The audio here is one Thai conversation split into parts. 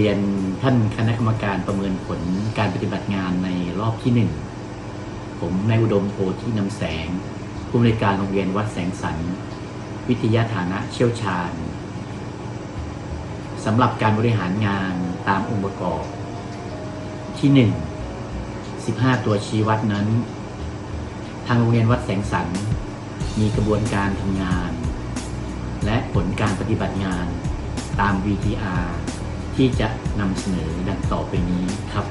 รียนท่านคณะกรรมการประเมินผลการปฏิบัติงานในรอบที่หนึ่งผมนายอุดมโพธินำแสง ผู้อำนวยการโรงเรียนวัดแสงสัน วิทยาฐานะเชี่ยวชาญสำหรับการบริหารงานตามองค์ประกอบ ที่หนึ่ง15 ตัวชี้วัดนั้น ทางโรงเรียนวัดแสงสัน มีกระบวนการทำงาน และผลการปฏิบัติงานตาม VTR ที่จะ นำเสนอดังต่อไปนี้ครับ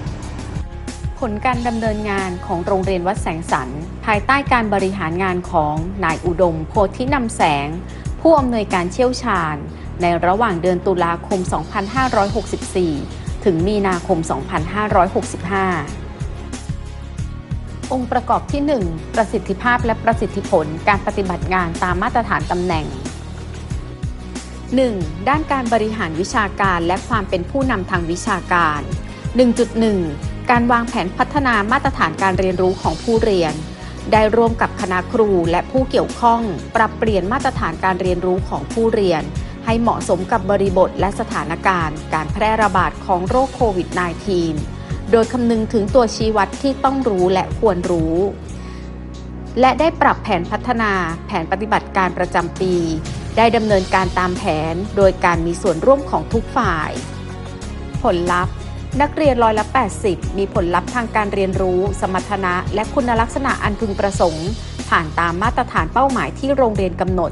ผลการดำเนินงานของโรงเรียนวัดแสงสันภายใต้การบริหารงานของนายอุดม โพธินำแสง ผู้อำนวยการเชี่ยวชาญ ในระหว่างเดือนตุลาคม 2564 ถึงมีนาคม 2565องค์ประกอบที่ 1 ประสิทธิภาพและประสิทธิผลการปฏิบัติงานตามมาตรฐานตำแหน่ง 1. ด้านการบริหารวิชาการและความเป็นผู้นำทางวิชาการ 1.1 การวางแผนพัฒนามาตรฐานการเรียนรู้ของผู้เรียน ได้ร่วมกับคณะครูและผู้เกี่ยวข้อง ปรับเปลี่ยนมาตรฐานการเรียนรู้ของผู้เรียน ให้เหมาะสมกับบริบทและสถานการณ์ การแพร่ระบาดของโรคโควิด -19 โดยคำนึงถึงตัวชี้วัดที่ต้องรู้และควรรู้และได้ปรับแผนพัฒนาแผนปฏิบัติการประจำปี ได้ดำเนินการตามแผนโดยการมีส่วนร่วมของทุกฝ่าย ผลลัพธ์ นักเรียนร้อยละ 80 มีผลลัพธ์ทางการเรียนรู้ สมรรถนะ และคุณลักษณะอันพึงประสงค์ ผ่านตามมาตรฐานเป้าหมายที่โรงเรียนกำหนด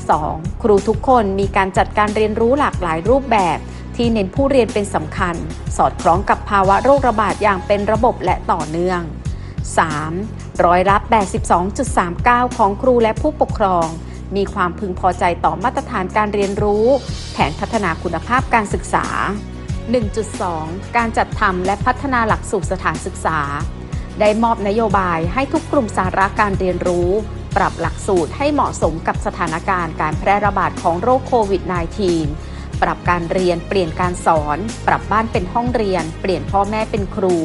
2. ครูทุกคนมีการจัดการเรียนรู้หลากหลายรูปแบบ ที่เน้นผู้เรียนเป็นสำคัญ สอดคล้องกับภาวะโรคระบาดอย่างเป็นระบบและต่อเนื่อง 3. ร้อยละ82.39 ของครูและผู้ปกครอง มีความพึงพอใจต่อมาตรฐานการเรียนรู้ แผนพัฒนาคุณภาพการศึกษา 1.2 การจัดทำและพัฒนาหลักสูตรสถานศึกษา ได้มอบนโยบายให้ทุกกลุ่มสาระการเรียนรู้ ปรับหลักสูตรให้เหมาะสมกับสถานการณ์การแพร่ระบาดของโรคโควิด -19 ปรับการเรียนเปลี่ยนการสอน ปรับบ้านเป็นห้องเรียน เปลี่ยนพ่อแม่เป็นครู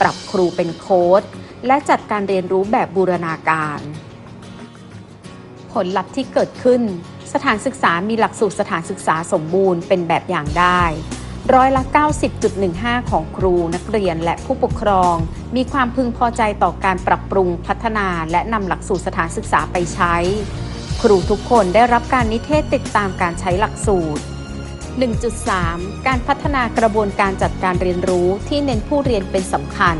ปรับครูเป็นโค้ดและจัดการเรียนรู้แบบบูรณาการ ผลลัพธ์ที่เกิดขึ้น สถานศึกษามีหลักสูตรสถานศึกษาสมบูรณ์เป็นแบบอย่างได้ร้อยละ 90.15 ของครูนักเรียนและผู้ปกครอง มีความพึงพอใจต่อการปรับปรุงพัฒนาและนำหลักสูตรสถานศึกษาไปใช้ ครูทุกคนได้รับการนิเทศติดตามการใช้หลักสูตร 1.3 การพัฒนากระบวนการจัดการเรียนรู้ที่เน้นผู้เรียนเป็นสำคัญ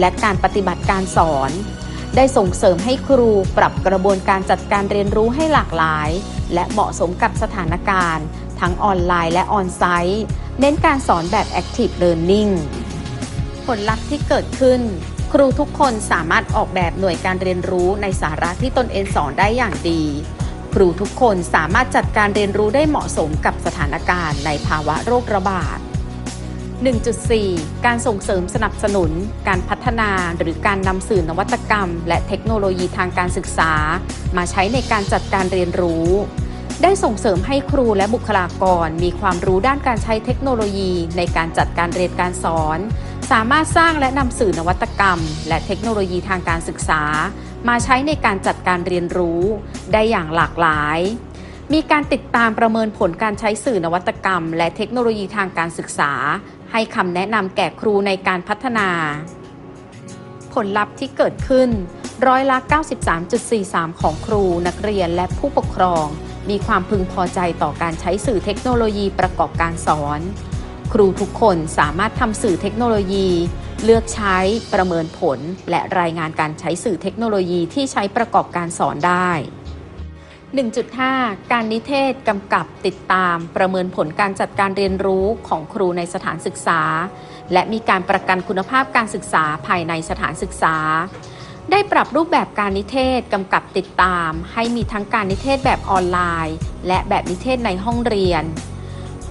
และการปฏิบัติการสอน ได้ส่งเสริมให้ครูปรับกระบวนการจัดการเรียนรู้ให้หลากหลาย และเหมาะสมกับสถานการณ์ ทั้งออนไลน์และออนไซต์ เน้นการสอนแบบ Active Learning ผลลัพธ์ที่เกิดขึ้น ครูทุกคนสามารถออกแบบหน่วยการเรียนรู้ในสาระที่ตนเองสอนได้อย่างดี ครูทุกคนสามารถจัดการเรียนรู้ได้เหมาะสมกับสถานการณ์ในภาวะโรคระบาด 1.4 การส่งเสริมสนับสนุน การพัฒนาหรือการนำสื่อนวัตกรรม และเทคโนโลยีทางการศึกษา มาใช้ในการจัดการเรียนรู้ ได้ส่งเสริมให้ครูและบุคลากรมีความรู้ด้านการใช้เทคโนโลยีในการจัดการเรียนการสอน สามารถสร้างและนำสื่อนวัตกรรม และเทคโนโลยีทางการศึกษา มาใช้ในการจัดการเรียนรู้ ได้อย่างหลากหลายมีการติดตามประเมินผลการใช้สื่อนวัตกรรม และเทคโนโลยีทางการศึกษา ให้คำแนะนำแก่ครูในการพัฒนา ผลลัพธ์ที่เกิดขึ้นร้อยละ 93.43 ของครูนักเรียนและผู้ปกครอง มีความพึงพอใจต่อการใช้สื่อเทคโนโลยีประกอบการสอน ครูทุกคนสามารถทำสื่อเทคโนโลยี เลือกใช้ประเมินผล และรายงานการใช้สื่อเทคโนโลยีที่ใช้ประกอบการสอนได้ 1.5 การนิเทศกำกับติดตามประเมินผลการจัดการเรียนรู้ของครูในสถานศึกษา และมีการประกันคุณภาพการศึกษาภายในสถานศึกษา ได้ปรับรูปแบบการนิเทศกำกับติดตาม ให้มีทั้งการนิเทศแบบออนไลน์ และแบบนิเทศในห้องเรียน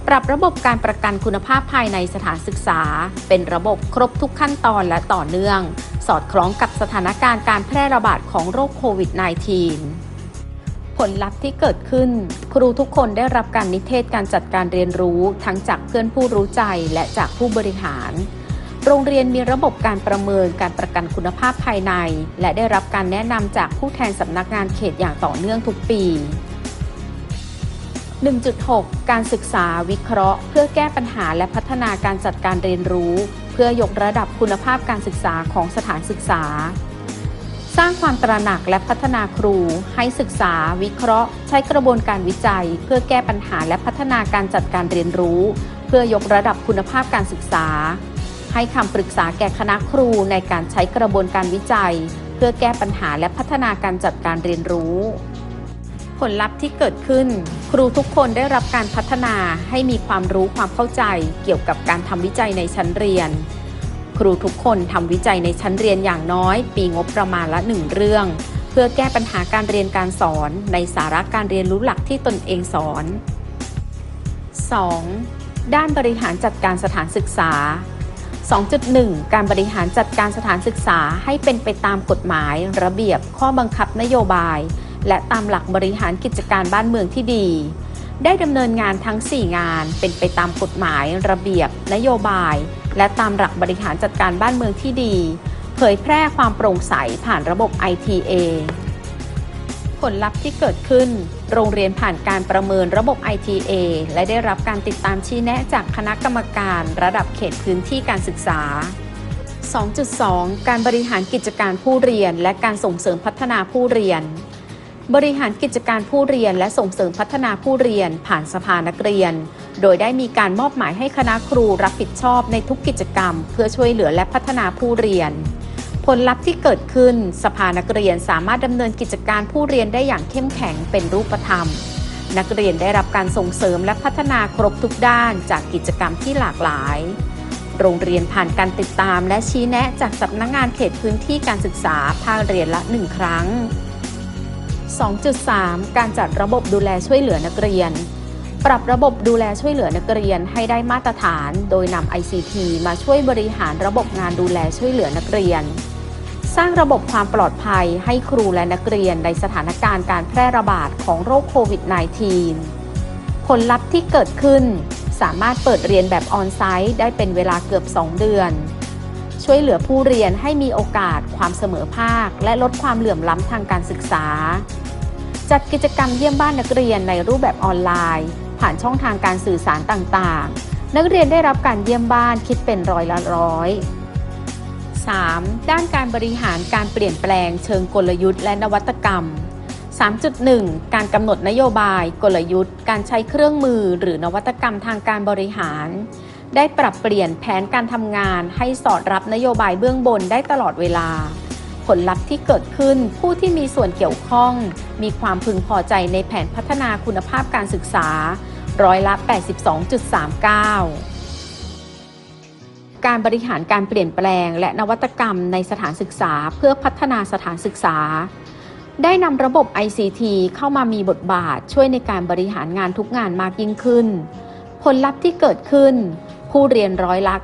ปรับระบบการประกันคุณภาพภายในสถานศึกษา เป็นระบบครบทุกขั้นตอนและต่อเนื่อง สอดคล้องกับสถานการณ์การแพร่ระบาดของโรคโควิด -19 ผลลัพธ์ที่เกิดขึ้น ครูทุกคนได้รับการนิเทศการจัดการเรียนรู้ทั้งจากเพื่อนผู้รู้ใจและจากผู้บริหาร โรงเรียนมีระบบการประเมินการประกันคุณภาพภายใน และได้รับการแนะนำจากผู้แทนสำนักงานเขตอย่างต่อเนื่องทุกปี 1.6 การศึกษาวิเคราะห์ เพื่อแก้ปัญหาและพัฒนาการจัดการเรียนรู้ เพื่อยกระดับคุณภาพการศึกษาของสถานศึกษา สร้างความตระหนักและพัฒนาครู ให้ศึกษา วิเคราะห์ ใช้กระบวนการวิจัย เพื่อแก้ปัญหาและพัฒนาการจัดการเรียนรู้ เพื่อยกระดับคุณภาพการศึกษา ให้คำปรึกษาแก่คณะครูในการใช้กระบวนการวิจัย เพื่อแก้ปัญหาและพัฒนาการจัดการเรียนรู้ ผลลัพธ์ที่เกิดขึ้น ครูทุกคนได้รับการพัฒนาให้มีความรู้ความเข้าใจ เกี่ยวกับการทำวิจัยในชั้นเรียน ครูทุกคนทำวิจัยในชั้นเรียนอย่างน้อย ปีงบประมาณละหนึ่งเรื่อง เพื่อแก้ปัญหาการเรียนการสอน ในสาระการเรียนรู้หลักที่ตนเองสอน 2. ด้านบริหารจัดการสถานศึกษา 2.1 การบริหารจัดการสถานศึกษาให้เป็นไปตามกฎหมาย ระเบียบ ข้อบังคับนโยบาย และตามหลักบริหารกิจการบ้านเมืองที่ดี ได้ดำเนินงานทั้ง 4 งานเป็นไปตามกฎหมาย ระเบียบ นโยบาย และตามหลักบริหารจัดการบ้านเมืองที่ดี เผยแพร่ความโปร่งใสผ่านระบบ ITA ผลลัพธ์ที่เกิดขึ้น โรงเรียนผ่านการประเมินระบบ ITA และได้รับการติดตามชี้แนะจากคณะกรรมการระดับเขตพื้นที่การศึกษา 2.2 การบริหารกิจการผู้เรียน และการส่งเสริมพัฒนาผู้เรียน บริหารกิจการผู้เรียนและส่งเสริมพัฒนาผู้เรียนผ่านสภานักเรียน โดยได้มีการมอบหมายให้คณะครูรับผิดชอบในทุกกิจกรรม เพื่อช่วยเหลือและพัฒนาผู้เรียน ผลลัพธ์ที่เกิดขึ้น สภานักเรียนสามารถดำเนินกิจการผู้เรียนได้อย่างเข้มแข็งเป็นรูปธรรม นักเรียนได้รับการส่งเสริมและพัฒนาครบทุกด้านจากกิจกรรมที่หลากหลาย โรงเรียนผ่านการติดตามและชี้แนะจากสำนักงงานเขตพื้นที่การศึกษาภาคเรียนละหนึ่งครั้ง 2.3 การจัดระบบดูแลช่วยเหลือนักเรียน ปรับระบบดูแลช่วยเหลือนักเรียนให้ได้มาตรฐาน โดยนำ ICT มาช่วยบริหารระบบงานดูแลช่วยเหลือนักเรียน สร้างระบบความปลอดภัยให้ครูและนักเรียนในสถานการณ์การแพร่ระบาดของโรคโควิด -19 ผลลัพธ์ที่เกิดขึ้น สามารถเปิดเรียนแบบออนไซต์ได้เป็นเวลาเกือบ 2 เดือน ช่วยเหลือผู้เรียนให้มีโอกาส ความเสมอภาค และลดความเหลื่อมล้ำทางการศึกษา จัดกิจกรรมเยี่ยมบ้านนักเรียนในรูปแบบออนไลน์ ผ่านช่องทางการสื่อสารต่างๆ นักเรียนได้รับการเยี่ยมบ้านคิดเป็นร้อยละร้อย 3. ด้านการบริหารการเปลี่ยนแปลงเชิงกลยุทธ์และนวัตกรรม 3.1 การกำหนดนโยบายกลยุทธ์ การใช้เครื่องมือหรือนวัตกรรมทางการบริหาร ได้ปรับเปลี่ยนแผนการทำงานให้สอดรับนโยบายเบื้องบนได้ตลอดเวลา ผลลัพธ์ที่เกิดขึ้นผู้ที่มีส่วนเกี่ยวข้อง มีความพึงพอใจในแผนพัฒนาคุณภาพการศึกษา ร้อยละ 82.39 การบริหารการเปลี่ยนแปลงและนวัตกรรมในสถานศึกษาเพื่อพัฒนาสถานศึกษา ได้นำระบบ ICT เข้ามามีบทบาทช่วยในการบริหารงานทุกงานมากยิ่งขึ้น ผลลัพธ์ที่เกิดขึ้น ผู้เรียนร้อยละ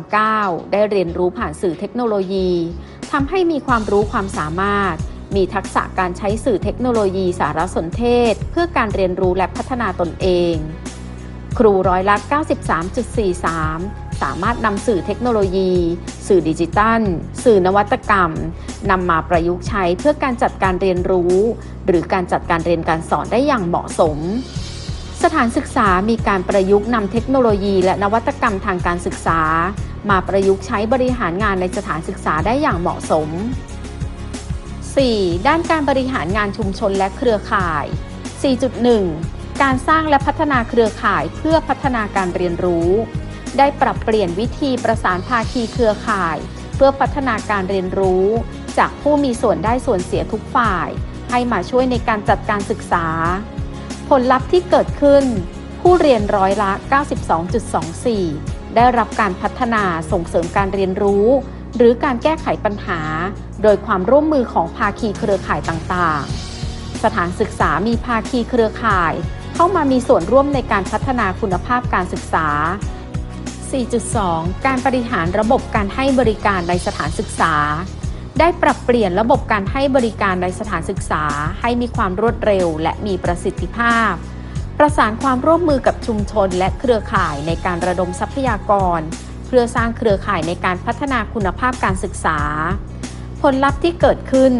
94.39 ได้เรียนรู้ผ่านสื่อเทคโนโลยีทำให้มีความรู้ความสามารถ มีทักษะการใช้สื่อเทคโนโลยีสารสนเทศ เพื่อการเรียนรู้และพัฒนาตนเอง ครูร้อยละ 93.43 สามารถนำสื่อเทคโนโลยี สื่อดิจิตัล สื่อนวัตกรรมนำมาประยุกต์ใช้เพื่อการจัดการเรียนรู้ หรือการจัดการเรียนการสอนได้อย่างเหมาะสมสถานศึกษามีการประยุกต์นำเทคโนโลยีและนวัตกรรมทางการศึกษา มาประยุกต์ใช้บริหารงานในสถานศึกษาได้อย่างเหมาะสม 4. ด้านการบริหารงานชุมชนและเครือข่าย 4.1 การสร้างและพัฒนาเครือข่ายเพื่อพัฒนาการเรียนรู้ ได้ปรับเปลี่ยนวิธีประสานภาคีเครือข่าย เพื่อพัฒนาการเรียนรู้ จากผู้มีส่วนได้ส่วนเสียทุกฝ่าย ให้มาช่วยในการจัดการศึกษา ผลลัพธ์ที่เกิดขึ้น ผู้เรียนร้อยละ 92.24 ได้รับการพัฒนาส่งเสริมการเรียนรู้ หรือการแก้ไขปัญหา โดยความร่วมมือของภาคีเครือข่ายต่างๆ สถานศึกษามีภาคีเครือข่าย เข้ามามีส่วนร่วมในการพัฒนาคุณภาพการศึกษา 4.2 การบริหารระบบการให้บริการในสถานศึกษา ได้ปรับเปลี่ยนระบบการให้บริการในสถานศึกษา ให้มีความรวดเร็วและมีประสิทธิภาพ ประสานความร่วมมือกับชุมชนและเครือข่ายในการระดมทรัพยากร เพื่อสร้างเครือข่ายในการพัฒนาคุณภาพการศึกษา ผลลัพธ์ที่เกิดขึ้น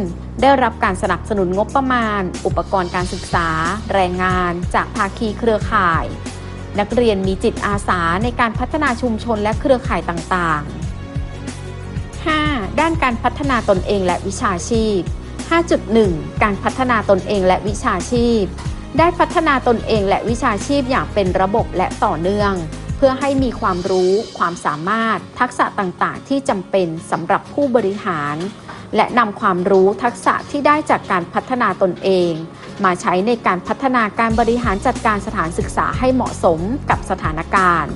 ได้รับการสนับสนุนงบประมาณ อุปกรณ์การศึกษา แรงงาน จากภาคีเครือข่าย นักเรียนมีจิตอาสาในการพัฒนาชุมชนและเครือข่ายต่างๆ 5. ด้านการพัฒนาตนเองและวิชาชีพ 5.1 การพัฒนาตนเองและวิชาชีพ ได้พัฒนาตนเองและวิชาชีพอย่างเป็นระบบและต่อเนื่อง เพื่อให้มีความรู้ความสามารถ ทักษะต่างๆ ที่จำเป็นสำหรับผู้บริหาร และนำความรู้ทักษะที่ได้จากการพัฒนาตนเอง มาใช้ในการพัฒนาการบริหารจัดการสถานศึกษาให้เหมาะสมกับสถานการณ์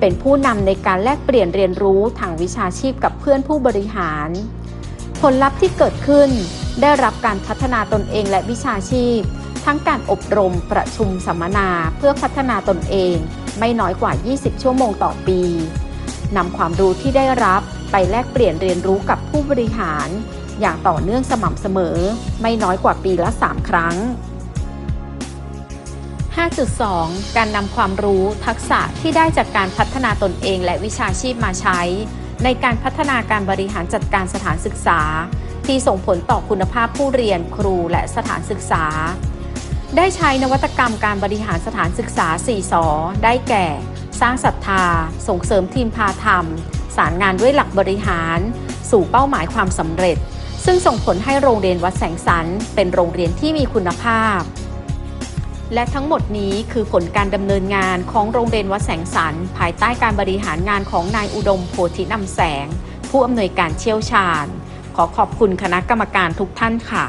เป็นผู้นำในการแลกเปลี่ยนเรียนรู้ทางวิชาชีพกับเพื่อนผู้บริหาร ผลลัพธ์ที่เกิดขึ้น ได้รับการพัฒนาตนเองและวิชาชีพ ทั้งการอบรมประชุมสัมมนาเพื่อพัฒนาตนเอง ไม่น้อยกว่า 20 ชั่วโมงต่อปีนำความรู้ที่ได้รับไปแลกเปลี่ยนเรียนรู้กับผู้บริหาร อย่างต่อเนื่องสม่ำเสมอ ไม่น้อยกว่าปีละ 3 ครั้ง 5.2 การนำความรู้ทักษะที่ได้จากการพัฒนาตนเองและวิชาชีพมาใช้ ในการพัฒนาการบริหารจัดการสถานศึกษา ที่ส่งผลต่อคุณภาพผู้เรียนครูและสถานศึกษา ได้ใช้นวัตกรรมการบริหารสถานศึกษา 4สอได้แก่ สร้างศรัทธา ส่งเสริมทีมพาธรรม สารงานด้วยหลักบริหาร สู่เป้าหมายความสำเร็จ ซึ่งส่งผลให้โรงเรียนวัดแสงสันเป็นโรงเรียนที่มีคุณภาพ และทั้งหมดนี้คือผลการดำเนินงานของโรงเรียนวัดแสงสันภายใต้การบริหารงานของนายอุดมโพธินำแสง ผู้อำนวยการเชี่ยวชาญ ขอขอบคุณคณะกรรมการทุกท่านค่ะ